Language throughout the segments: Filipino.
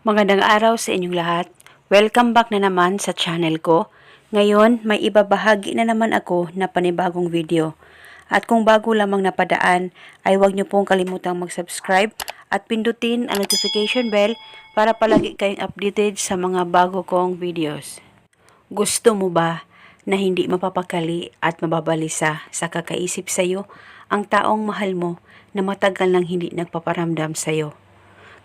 Magandang araw sa inyong lahat. Welcome back na naman sa channel ko. Ngayon, may ibabahagi na naman ako na panibagong video. At kung bago lamang napadaan, ay huwag niyo pong kalimutang mag-subscribe at pindutin ang notification bell para palagi kayong updated sa mga bago kong videos. Gusto mo ba na hindi mapapakali at mababalisa sa kakaisip sa'yo ang taong mahal mo na matagal nang hindi nagpaparamdam sa'yo?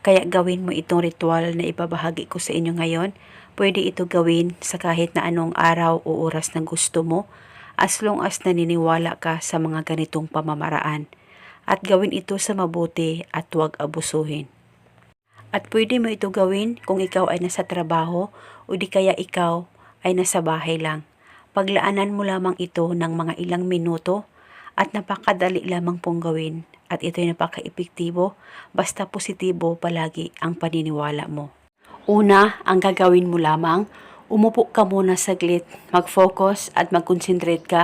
Kaya gawin mo itong ritual na ibabahagi ko sa inyo ngayon. Pwede ito gawin sa kahit na anong araw o oras na gusto mo as long as naniniwala ka sa mga ganitong pamamaraan. At gawin ito sa mabuti at huwag abusuhin. At pwede mo ito gawin kung ikaw ay nasa trabaho o di kaya ikaw ay nasa bahay lang. Paglaanan mo lamang ito ng mga ilang minuto at napakadali lamang pong gawin at ito ay napaka-epektibo basta positibo palagi ang paniniwala mo. Una, ang gagawin mo lamang, umupo ka muna saglit, mag-focus at mag-concentrate ka,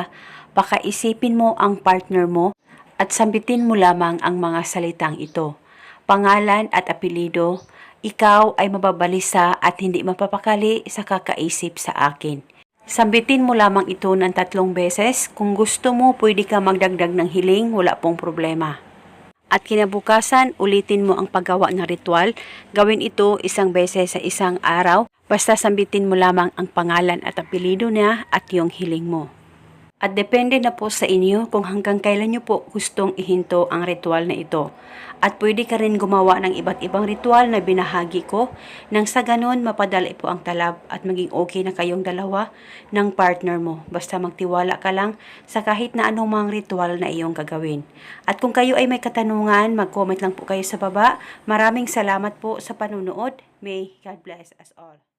pakaisipin mo ang partner mo at sambitin mo lamang ang mga salitang ito. Pangalan at apelido, ikaw ay mababalisa at hindi mapapakali sa kakaisip sa akin. Sambitin mo lamang ito ng tatlong beses. Kung gusto mo, pwede ka magdagdag ng hiling, wala pong problema. At kinabukasan, ulitin mo ang paggawa ng ritual. Gawin ito isang beses sa isang araw. Basta sambitin mo lamang ang pangalan at apelido niya at yung hiling mo. At depende na po sa inyo kung hanggang kailan nyo po gustong ihinto ang ritual na ito. At pwede ka rin gumawa ng iba't ibang ritual na binahagi ko nang sa ganon mapadali po ang talab at maging okay na kayong dalawa ng partner mo. Basta magtiwala ka lang sa kahit na mga ritual na iyong gagawin. At kung kayo ay may katanungan, mag-comment lang po kayo sa baba. Maraming salamat po sa panunood. May God bless us all.